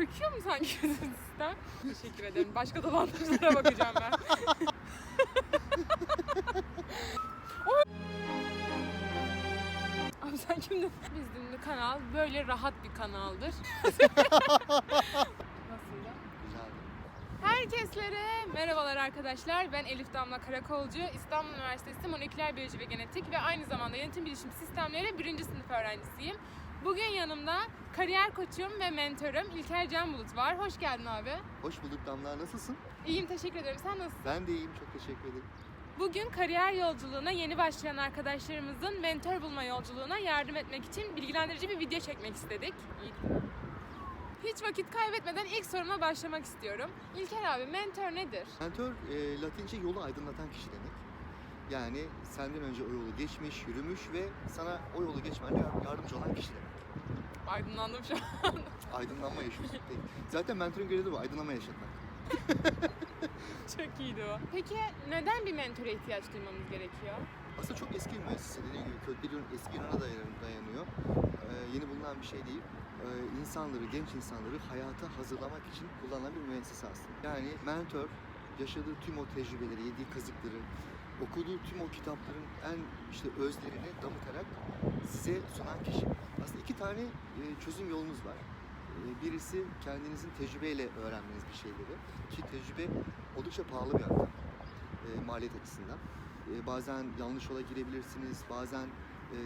Çöküyor mu sanki sistem? Teşekkür ederim. Başka dolandırıcılara bakacağım ben. Abi sen kimdin? Bizim de kanal böyle rahat bir kanaldır. Güzeldi. Herkeslere merhabalar arkadaşlar. Ben Elif Damla Karakolcu. İstanbul Üniversitesi Moleküler Biyoloji ve Genetik ve aynı zamanda Yönetim Bilişim Sistemleri 1. sınıf öğrencisiyim. Bugün yanımda kariyer koçum ve mentorum İlker Can Bulut var. Hoş geldin abi. Hoş bulduk Damla. Nasılsın? İyiyim teşekkür ederim. Sen nasılsın? Ben de iyiyim. Çok teşekkür ederim. Bugün kariyer yolculuğuna yeni başlayan arkadaşlarımızın mentor bulma yolculuğuna yardım etmek için bilgilendirici bir video çekmek istedik. Hiç vakit kaybetmeden ilk soruma başlamak istiyorum. İlker abi mentor nedir? Mentor e, Latince yolu aydınlatan kişi demek. Yani senden önce o yolu geçmiş, yürümüş ve sana o yolu geçmende yardımcı olan kişi demek. Aydınlandım şu an. Aydınlanma yaşıyorsun. Peki. Zaten mentorun görevi de bu. Aydınlanma yaşatmak. Çok iyiydi o. Peki neden bir mentora ihtiyaç duymamız gerekiyor? Aslında çok eski bir müessese. Dediğim gibi kökleri eski Yunan'a dayan- dayanıyor. Ee, yeni bulunan bir şey değil. Ee, insanları, genç insanları hayata hazırlamak için kullanılan bir müessese aslında. Yani mentor yaşadığı tüm o tecrübeleri, yediği kazıkları, okuduğu tüm o kitapların en işte özlerini damıtarak size sunan kişi. Aslında iki tane e, çözüm yolunuz var. E, Birisi kendinizin tecrübeyle öğrenmeniz bir şeyleri ki tecrübe oldukça pahalı bir yöntem maliyet açısından. E, bazen yanlış yola girebilirsiniz, bazen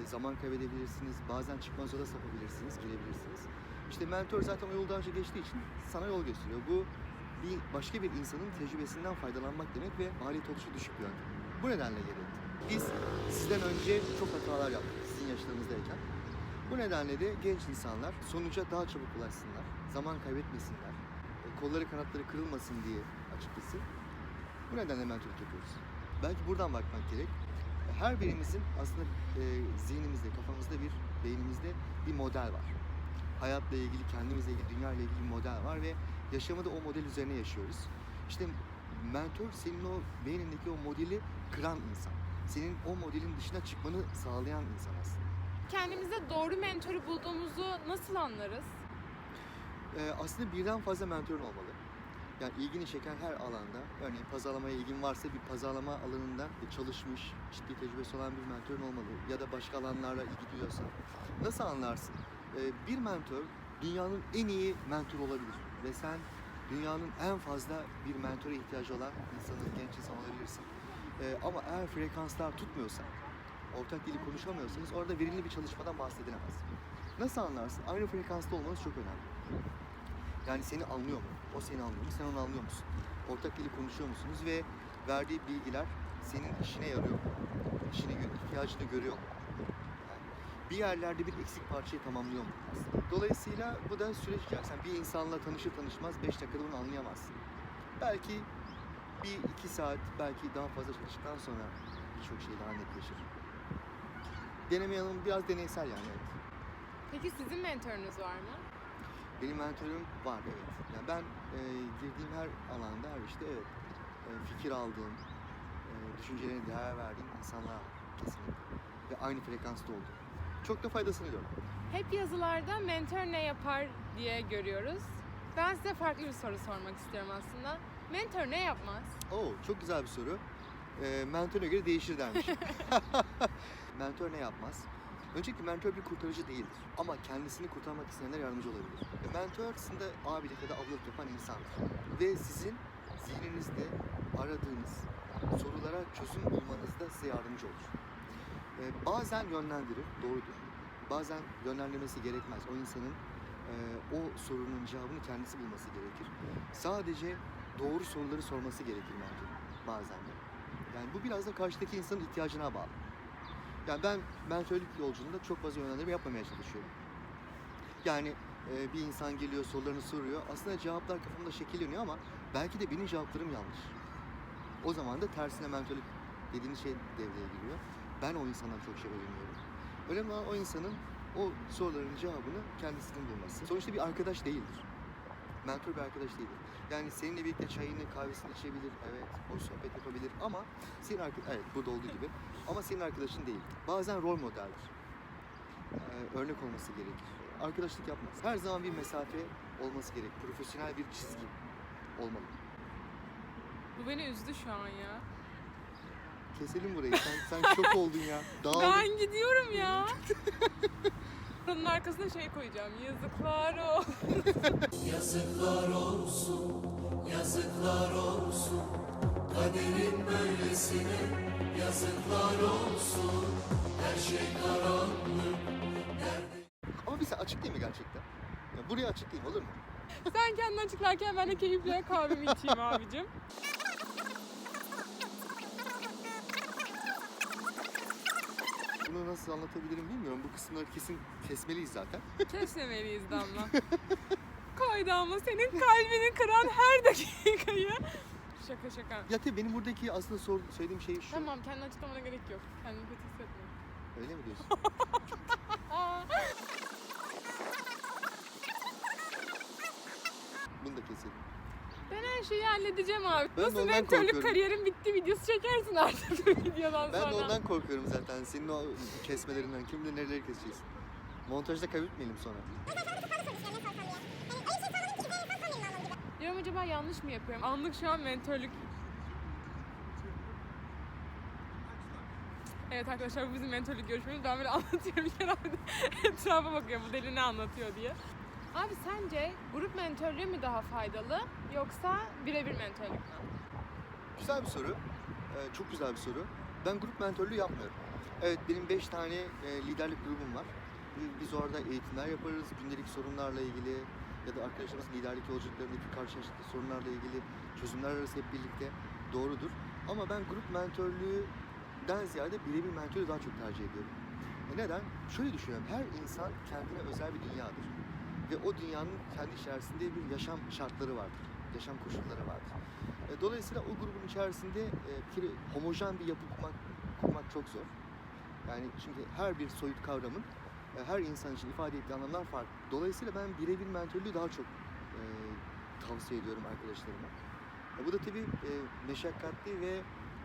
zaman kaybedebilirsiniz, bazen çıkmaz yola sapabilirsiniz, girebilirsiniz. İşte mentor zaten o yolu daha önce geçtiği için sana yol gösteriyor. Bu bir başka bir insanın tecrübesinden faydalanmak demek ve maliyet oldukça düşük bir yöntem. Bu nedenle gerekti. Biz sizden önce çok hatalar yaptık sizin yaşlarınızdayken. Bu nedenle de genç insanlar sonuca daha çabuk ulaşsınlar, zaman kaybetmesinler, e, kolları kanatları kırılmasın diye açıkçası. Bu nedenle mentorluk yapıyoruz. Belki buradan bakmak gerek. Her birimizin aslında e, zihnimizde, kafamızda bir, beynimizde bir model var. Hayatla ilgili, kendimizle ilgili, dünya ile ilgili bir model var ve yaşamı da o model üzerine yaşıyoruz. İşte mentor senin o beynindeki o modeli kıran insan. Senin o modelin dışına çıkmanı sağlayan insan aslında. Kendimize doğru mentoru bulduğumuzu nasıl anlarız? Ee, aslında birden fazla mentorun olmalı. Yani ilgini çeken her alanda, örneğin pazarlamaya ilgin varsa bir pazarlama alanında çalışmış, ciddi tecrübesi olan bir mentorun olmalı. Ya da başka alanlarla ilgi duyuyorsan. Nasıl anlarsın? Ee, bir mentor dünyanın en iyi mentor olabilir. Ve sen dünyanın en fazla bir mentora ihtiyacı olan insanın, genç insan olabilirsin. Ee, ama eğer frekanslar tutmuyorsa, ortak dili konuşamıyorsanız orada verimli bir çalışmadan bahsedilemez. Nasıl anlarsın? Aynı frekansta olmanız çok önemli. Yani seni anlıyor mu? O seni anlıyor mu? Sen onu anlıyor musun? Ortak dili konuşuyor musunuz ve verdiği bilgiler senin işine yarıyor mu? İşine ihtiyacını görüyor mu? Yani bir yerlerde bir eksik parçayı tamamlıyor mu? aslında? Dolayısıyla bu da süreç içerisinde bir insanla tanışır tanışmaz 5 dakikada bunu anlayamazsın. Belki bir iki saat, belki daha fazla çalıştıktan sonra birçok şey daha netleşir. Deneme yanılım biraz deneysel yani evet. Peki sizin mentorunuz var mı? Benim mentorum var evet. Yani ben e, girdiğim her alanda, her işte evet e, fikir aldığım, e, düşüncelerine değer verdiğim insanlar kesinlikle. Ve aynı frekansta oldum. Çok da faydasını gördüm. Hep yazılarda mentor ne yapar diye görüyoruz. Ben size farklı bir soru sormak istiyorum aslında. Mentor ne yapmaz? Oo çok güzel bir soru. E, mentörüne göre değişir dermiş. mentor ne yapmaz? Öncelikle mentor bir kurtarıcı değildir. Ama kendisini kurtarmak isteyenler yardımcı olabilir. E, Mentor aslında abilik ya da ablalık yapan insandır. Ve sizin zihninizde aradığınız sorulara çözüm bulmanızda size yardımcı olur. E, bazen yönlendirir, doğrudur. Bazen yönlendirmesi gerekmez. O insanın e, o sorunun cevabını kendisi bulması gerekir. Sadece doğru soruları sorması gerekir mentor bazen de. Yani bu biraz da karşıdaki insanın ihtiyacına bağlı. Yani ben mentörlük yolculuğunda çok fazla yönlendirme yapmamaya çalışıyorum. Yani e, bir insan geliyor sorularını soruyor. Aslında cevaplar kafamda şekilleniyor ama belki de benim cevaplarım yanlış. O zaman da tersine mentörlük dediğiniz şey devreye giriyor. Ben o insandan çok şey öğreniyorum. Önemli olan o insanın o soruların cevabını kendisinin bulması. Sonuçta bir arkadaş değildir. Mentor bir arkadaş değildir. Yani seninle birlikte çayını, kahvesini içebilir, evet, hoş sohbet yapabilir ama senin arkadaş, evet burada olduğu gibi ama senin arkadaşın değil. Bazen rol modeldir. Ee, örnek olması gerekir. Arkadaşlık yapmaz. Her zaman bir mesafe olması gerek. Profesyonel bir çizgi olmalı. Bu beni üzdü şu an ya. Keselim burayı. Sen, sen şok oldun ya. Dağıldın. Ben gidiyorum ya. Buranın arkasına şey koyacağım. Yazıklar o. Yazıklar olsun, yazıklar olsun Kaderin böylesine yazıklar olsun Her şey karanlık Ama bir sen açık değil mi gerçekten? Ya buraya açıklayayım olur mu? Sen kendini açıklarken ben de keyifle kahvemi içeyim abicim. Bunu nasıl anlatabilirim bilmiyorum. Bu kısımları kesin kesmeliyiz zaten. Kesmemeliyiz Damla. Koy Damla senin kalbini kıran her dakikayı. Şaka şaka. Ya tabii benim buradaki aslında sor, söylediğim şey şu. Tamam kendini açıklamana gerek yok. Kendini kötü hissetme. Öyle mi diyorsun? Bunu da keselim. Ben şeyi halledeceğim abi. Ben Nasıl ondan korkuyorum. kariyerin bitti videosu çekersin artık videodan Ben sonra. de ondan korkuyorum zaten. Senin o kesmelerinden. Kim bilir nereleri keseceksin. Montajda kaybetmeyelim sonra. Diyorum acaba yanlış mı yapıyorum? Anlık şu an mentörlük. Evet arkadaşlar bu bizim mentörlük görüşmemiz. Ben böyle anlatıyorum herhalde. Etrafa bakıyorum bu deli ne anlatıyor diye. Abi sence grup mentörlüğü mü daha faydalı yoksa birebir mentörlük mü? Güzel bir soru. Ee, çok güzel bir soru. Ben grup mentörlüğü yapmıyorum. Evet benim 5 tane e, liderlik grubum var. Bi- Biz orada eğitimler yaparız. Gündelik sorunlarla ilgili ya da arkadaşlarımız liderlik yolculuklarındaki karşılaştıkları sorunlarla ilgili çözümler arası hep birlikte doğrudur. Ama ben grup mentörlüğünden ziyade birebir mentörlüğü daha çok tercih ediyorum. E neden? Şöyle düşünüyorum. Her insan kendine özel bir dünyadır. Ve o dünyanın kendi içerisinde bir yaşam şartları vardır. Yaşam koşulları vardır. E, Dolayısıyla o grubun içerisinde e, bir kere homojen bir yapı kurmak, kurmak çok zor. Yani çünkü her bir soyut kavramın e, her insan için ifade ettiği anlamlar farklı. Dolayısıyla ben birebir mentörlüğü daha çok e, tavsiye ediyorum arkadaşlarıma. E, bu da tabii e, meşakkatli ve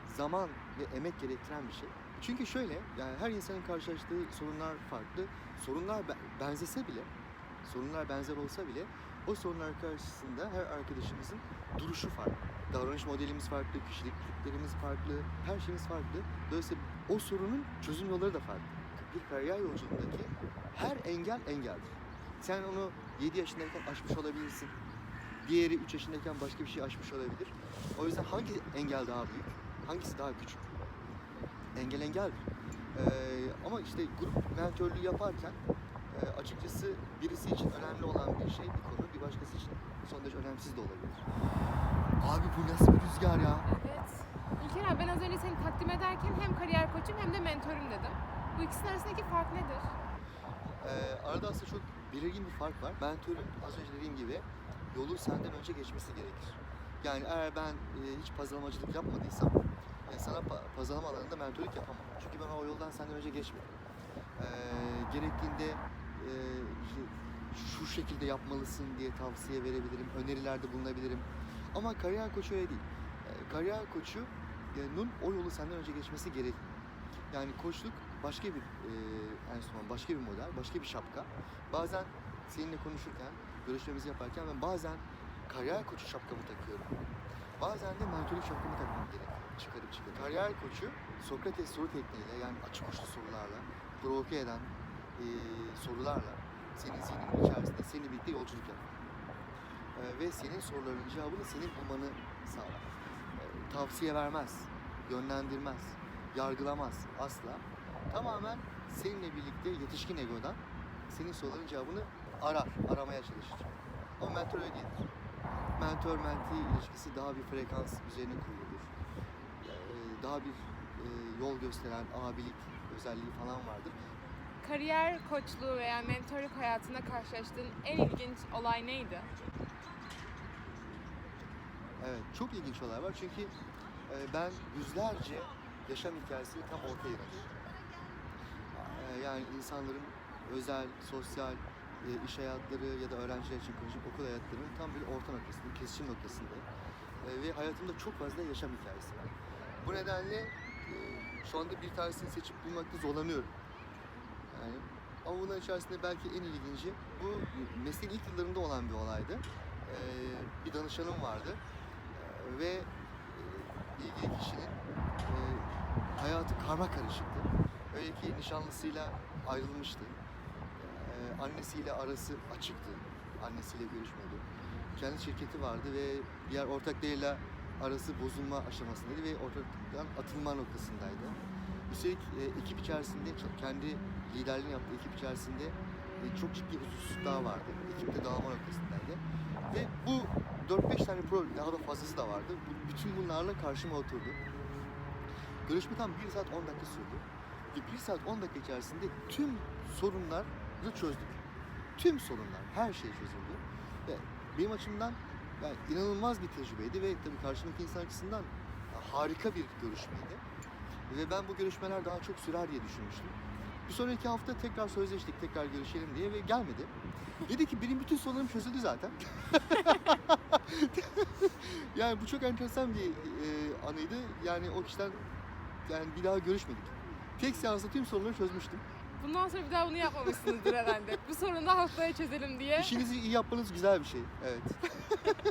zaman ve emek gerektiren bir şey. Çünkü şöyle, yani her insanın karşılaştığı sorunlar farklı. Sorunlar be- benzese bile, sorunlar benzer olsa bile o sorunlar karşısında her arkadaşımızın duruşu farklı. Davranış modelimiz farklı, kişilik tiplerimiz farklı, her şeyimiz farklı. Dolayısıyla o sorunun çözüm yolları da farklı. Bir kariyer yolculuğundaki her engel engeldir. Sen onu 7 yaşındayken aşmış olabilirsin. Diğeri 3 yaşındayken başka bir şey aşmış olabilir. O yüzden hangi engel daha büyük? Hangisi daha küçük? Engel engeldir. Ee, ama işte grup mentörlüğü yaparken e, açıkçası birisi için önemli olan bir şey bir konu, bir başkası için son derece önemsiz de olabilir. Abi bu nasıl bir rüzgar ya? Evet. İlker abi ben az önce seni takdim ederken hem kariyer koçum hem de mentörüm dedim. Bu ikisinin arasındaki fark nedir? Ee, arada aslında çok belirgin bir fark var. Mentörün az önce dediğim gibi yolu senden önce geçmesi gerekir. Yani eğer ben e, hiç pazarlamacılık yapmadıysam e, sana pa- pazarlama alanında mentörlük yapamam. Çünkü ben o yoldan senden önce geçmedim. Ee, gerektiğinde e, şu şekilde yapmalısın diye tavsiye verebilirim, önerilerde bulunabilirim. Ama kariyer koçu öyle değil. Ee, kariyer koçunun o yolu senden önce geçmesi gerek. Yani koçluk başka bir e, enstrüman, başka bir model, başka bir şapka. Bazen seninle konuşurken, görüşmemizi yaparken ben bazen kariyer koçu şapkamı takıyorum. Bazen de mentörlük şapkamı takmam gerekiyor. Çıkarıp çıkarıp. Kariyer koçu Sokrates soru tekniğiyle yani açık uçlu sorularla, provoke eden e, sorularla senin zihninin içerisinde seninle birlikte yolculuk yapar. E, ve senin sorularının cevabını senin bulmanı sağlar. E, tavsiye vermez, yönlendirmez, yargılamaz asla. Tamamen seninle birlikte yetişkin egodan senin soruların cevabını arar, aramaya çalışır. Ama mentor öyle değildir. Mentor menti ilişkisi daha bir frekans üzerine kurulur. Ee, Daha bir e, yol gösteren abilik özelliği falan vardır. Kariyer koçluğu veya mentörlük hayatında karşılaştığın en ilginç olay neydi? Evet, çok ilginç olay var çünkü e, ben yüzlerce yaşam hikayesini tam ortaya yaratıyorum. E, yani insanların özel, sosyal, e, iş hayatları ya da öğrenciler için konuşup okul hayatlarının tam bir orta noktasında, kesişim noktasında. Ve hayatımda çok fazla yaşam hikayesi var. Bu nedenle şu anda bir tanesini seçip bulmakta zorlanıyorum. Yani Ama içerisinde belki en ilginci bu mesleğin ilk yıllarında olan bir olaydı. Ee, bir danışanım vardı Ee, ve e, ilgili kişinin e, hayatı karma karışıktı. Öyle ki nişanlısıyla ayrılmıştı. Ee, annesiyle arası açıktı. Annesiyle görüşmüyordu. Kendi şirketi vardı ve diğer ortaklarıyla arası bozulma aşamasındaydı ve ortaklıktan atılma noktasındaydı. Üstelik e, ekip içerisinde, kendi liderliğini yaptığı ekip içerisinde e, çok ciddi huzursuzluklar vardı. Ekipte dağılma noktasındaydı. Ve bu 4-5 tane problem, daha da fazlası da vardı. Bütün bunlarla karşıma oturdu. Görüşme tam 1 saat 10 dakika sürdü. Ve 1 saat 10 dakika içerisinde tüm sorunları çözdük. Tüm sorunlar, her şey çözüldü. Ve benim açımdan yani inanılmaz bir tecrübeydi ve tabii karşımdaki insan açısından harika bir görüşmeydi. Ve ben bu görüşmeler daha çok sürer diye düşünmüştüm. Bir sonraki hafta tekrar sözleştik, tekrar görüşelim diye ve gelmedi. Dedi ki benim bütün sorunlarım çözüldü zaten. yani bu çok enteresan bir e, anıydı. Yani o kişiden yani bir daha görüşmedik. Tek seansta tüm sorunları çözmüştüm. Bundan sonra bir daha bunu yapmamışsınızdır herhalde. Bu sorunu da haftaya çözelim diye. İşinizi iyi yapmanız güzel bir şey. Evet.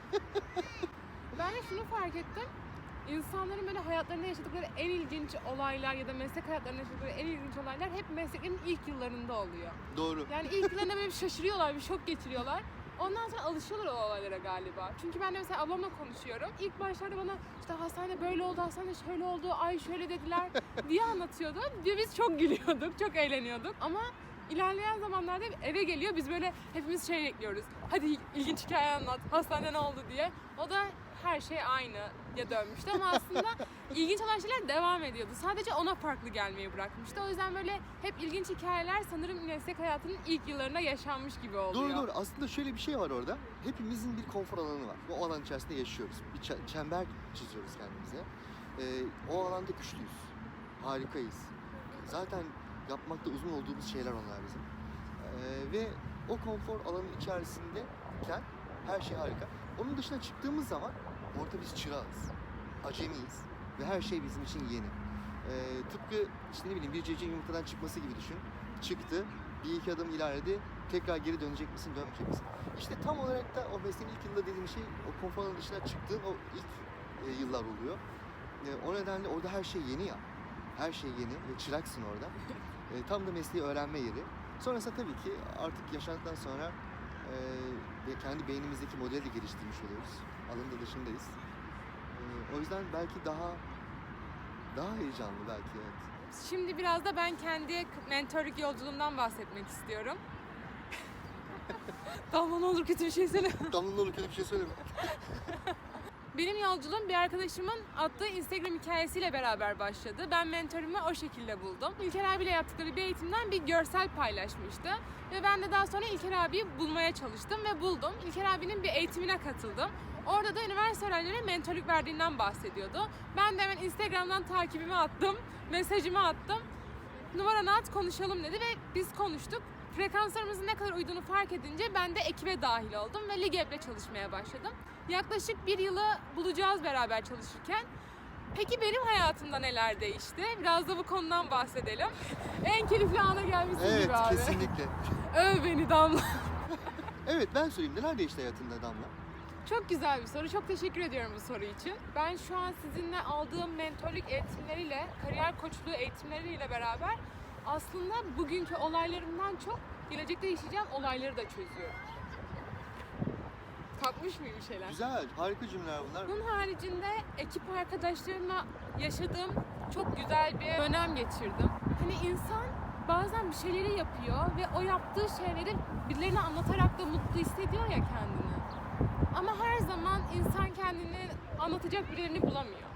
Ben de şunu fark ettim. İnsanların böyle hayatlarında yaşadıkları en ilginç olaylar ya da meslek hayatlarında yaşadıkları en ilginç olaylar hep mesleğin ilk yıllarında oluyor. Doğru. Yani ilk yıllarında böyle bir şaşırıyorlar, bir şok geçiriyorlar. Ondan sonra alışıyorlar o olaylara galiba. Çünkü ben de mesela ablamla konuşuyorum. İlk başlarda bana işte hastanede böyle oldu, hastanede şöyle oldu, ay şöyle dediler diye anlatıyordu. Ve biz çok gülüyorduk, çok eğleniyorduk. Ama ilerleyen zamanlarda eve geliyor, biz böyle hepimiz şey bekliyoruz. Hadi ilginç hikaye anlat, hastanede ne oldu diye. O da her şey aynı ya dönmüştü ama aslında ilginç olan şeyler devam ediyordu. Sadece ona farklı gelmeyi bırakmıştı. O yüzden böyle hep ilginç hikayeler sanırım meslek hayatının ilk yıllarında yaşanmış gibi oluyor. Doğru doğru. Aslında şöyle bir şey var orada. Hepimizin bir konfor alanı var. Bu alan içerisinde yaşıyoruz. Bir çe- çember çiziyoruz kendimize. Ee, o alanda güçlüyüz. Harikayız. Zaten yapmakta uzun olduğumuz şeyler onlar bizim. Ee, ve o konfor alanının içerisindeyken her şey harika. Onun dışına çıktığımız zaman orada biz çırağız. Acemiyiz. Ve her şey bizim için yeni. Ee, tıpkı işte ne bileyim bir civcivin yumurtadan çıkması gibi düşün. Çıktı, bir iki adım ilerledi, tekrar geri dönecek misin, dönmeyecek misin? İşte tam olarak da o mesleğin ilk yılında dediğim şey o konfor alanının dışına çıktığın o ilk e, yıllar oluyor. E, o nedenle orada her şey yeni ya. Her şey yeni ve çıraksın orada. E, tam da mesleği öğrenme yeri. Sonrasında tabii ki artık yaşandıktan sonra ve kendi beynimizdeki modeli de geliştirmiş oluyoruz. Alanın da dışındayız. E, o yüzden belki daha daha heyecanlı belki evet. Şimdi biraz da ben kendi mentörlük yolculuğumdan bahsetmek istiyorum. Damla ne olur kötü bir şey söyle. Damla'nın olur kötü bir şey söyleme. Benim yolculuğum bir arkadaşımın attığı Instagram hikayesiyle beraber başladı. Ben mentörümü o şekilde buldum. İlker abiyle yaptıkları bir eğitimden bir görsel paylaşmıştı. Ve ben de daha sonra İlker abiyi bulmaya çalıştım ve buldum. İlker abinin bir eğitimine katıldım. Orada da üniversite öğrencilere mentörlük verdiğinden bahsediyordu. Ben de hemen Instagram'dan takibimi attım, mesajımı attım. Numaranı at konuşalım dedi ve biz konuştuk. Frekanslarımızın ne kadar uyduğunu fark edince ben de ekibe dahil oldum ve Ligev'le çalışmaya başladım. Yaklaşık bir yılı bulacağız beraber çalışırken. Peki benim hayatımda neler değişti? Biraz da bu konudan bahsedelim. en keyifli ana gelmişsin Evet gibi abi. kesinlikle. Öv beni Damla. Evet ben söyleyeyim neler değişti hayatında Damla? Çok güzel bir soru. Çok teşekkür ediyorum bu soru için. Ben şu an sizinle aldığım mentörlük eğitimleriyle, kariyer koçluğu eğitimleriyle beraber aslında bugünkü olaylarımdan çok gelecekte yaşayacağım olayları da çözüyorum. Kalkmış mıyım bir şeyler? Güzel, harika cümleler bunlar. Bunun haricinde ekip arkadaşlarımla yaşadığım çok güzel bir dönem geçirdim. Hani insan bazen bir şeyleri yapıyor ve o yaptığı şeyleri birilerine anlatarak da mutlu hissediyor ya kendini. Ama her zaman insan kendini anlatacak birilerini bulamıyor.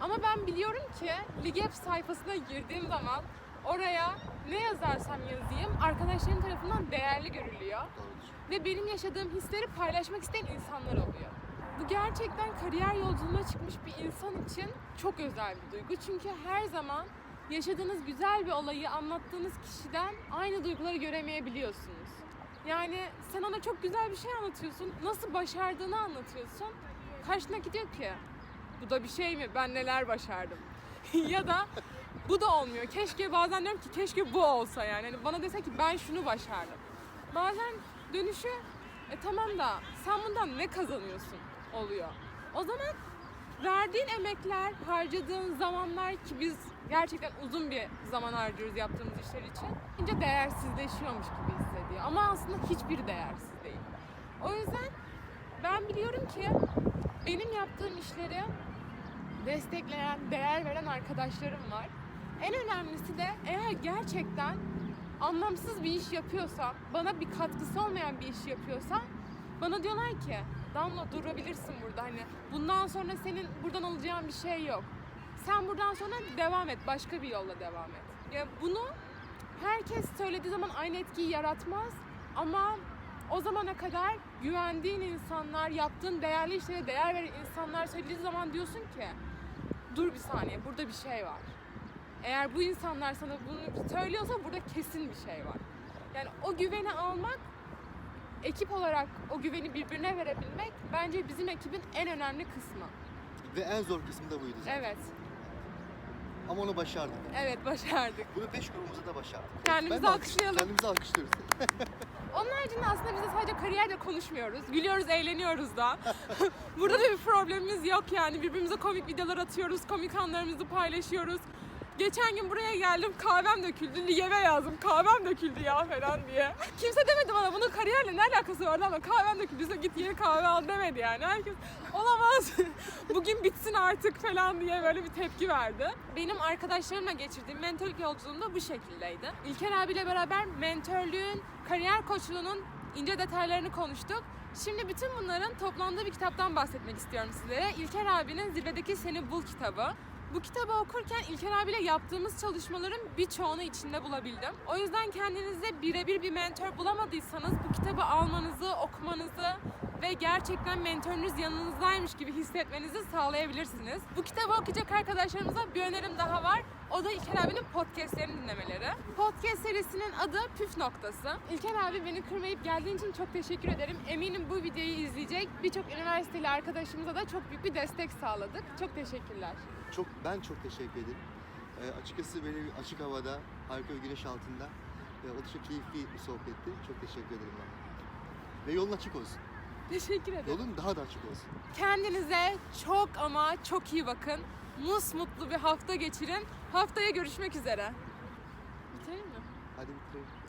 Ama ben biliyorum ki Ligep sayfasına girdiğim zaman oraya ne yazarsam yazayım arkadaşlarım tarafından değerli görülüyor ve benim yaşadığım hisleri paylaşmak isteyen insanlar oluyor. Bu gerçekten kariyer yolculuğuna çıkmış bir insan için çok özel bir duygu. Çünkü her zaman yaşadığınız güzel bir olayı anlattığınız kişiden aynı duyguları göremeyebiliyorsunuz. Yani sen ona çok güzel bir şey anlatıyorsun, nasıl başardığını anlatıyorsun. Karşındaki diyor ki, bu da bir şey mi, ben neler başardım. ya da bu da olmuyor. Keşke bazen diyorum ki keşke bu olsa yani. Hani bana dese ki ben şunu başardım. Bazen dönüşü e tamam da sen bundan ne kazanıyorsun oluyor. O zaman verdiğin emekler, harcadığın zamanlar ki biz gerçekten uzun bir zaman harcıyoruz yaptığımız işler için. ince değersizleşiyormuş gibi hissediyor. Ama aslında hiçbir değersiz değil. O yüzden ben biliyorum ki benim yaptığım işleri destekleyen, değer veren arkadaşlarım var. En önemlisi de eğer gerçekten anlamsız bir iş yapıyorsam, bana bir katkısı olmayan bir iş yapıyorsam bana diyorlar ki Damla durabilirsin burada hani bundan sonra senin buradan alacağın bir şey yok. Sen buradan sonra devam et, başka bir yolla devam et. Ya bunu herkes söylediği zaman aynı etkiyi yaratmaz ama o zamana kadar güvendiğin insanlar, yaptığın değerli işlere değer veren insanlar söylediği zaman diyorsun ki dur bir saniye burada bir şey var. Eğer bu insanlar sana bunu söylüyorsa burada kesin bir şey var. Yani o güveni almak, ekip olarak o güveni birbirine verebilmek bence bizim ekibin en önemli kısmı. Ve en zor kısmı da buydu zaten. Evet, Ama onu başardık. evet başardık. Bunu beş grubumuza da başardık. Kendimizi alkışlayalım. Kendimizi alkışlıyoruz. Onun haricinde aslında biz de sadece kariyerde konuşmuyoruz. Gülüyoruz, eğleniyoruz da. Burada da bir problemimiz yok yani. Birbirimize komik videolar atıyoruz, komik anlarımızı paylaşıyoruz. Geçen gün buraya geldim kahvem döküldü. Liyeve yazdım kahvem döküldü ya falan diye. Kimse demedi bana bunun kariyerle ne alakası var lan kahvem döküldüyse git yeni kahve al demedi yani. Herkes olamaz bugün bitsin artık falan diye böyle bir tepki verdi. Benim arkadaşlarımla geçirdiğim mentorluk yolculuğum da bu şekildeydi. İlker abiyle beraber mentörlüğün, kariyer koçluğunun ince detaylarını konuştuk. Şimdi bütün bunların toplandığı bir kitaptan bahsetmek istiyorum sizlere. İlker abinin Zirvedeki Seni Bul kitabı. Bu kitabı okurken İlker abiyle yaptığımız çalışmaların birçoğunu içinde bulabildim. O yüzden kendinize birebir bir mentor bulamadıysanız bu kitabı almanızı, okumanızı ve gerçekten mentorunuz yanınızdaymış gibi hissetmenizi sağlayabilirsiniz. Bu kitabı okuyacak arkadaşlarımıza bir önerim daha var. O da İlker abinin podcastlerini dinlemeleri. Podcast serisinin adı Püf Noktası. İlker abi beni kırmayıp geldiğin için çok teşekkür ederim. Eminim bu videoyu izleyecek birçok üniversiteli arkadaşımıza da çok büyük bir destek sağladık. Çok teşekkürler. Çok ben çok teşekkür ederim. Ee, açıkçası böyle bir açık havada, harika bir güneş altında e, oldukça keyifli bir sohbetti. Çok teşekkür ederim ben. Ve yolun açık olsun. Teşekkür ederim. Yolun daha da açık olsun. Kendinize çok ama çok iyi bakın. Mus mutlu bir hafta geçirin. Haftaya görüşmek üzere. Bitirelim mi? Hadi bitirelim.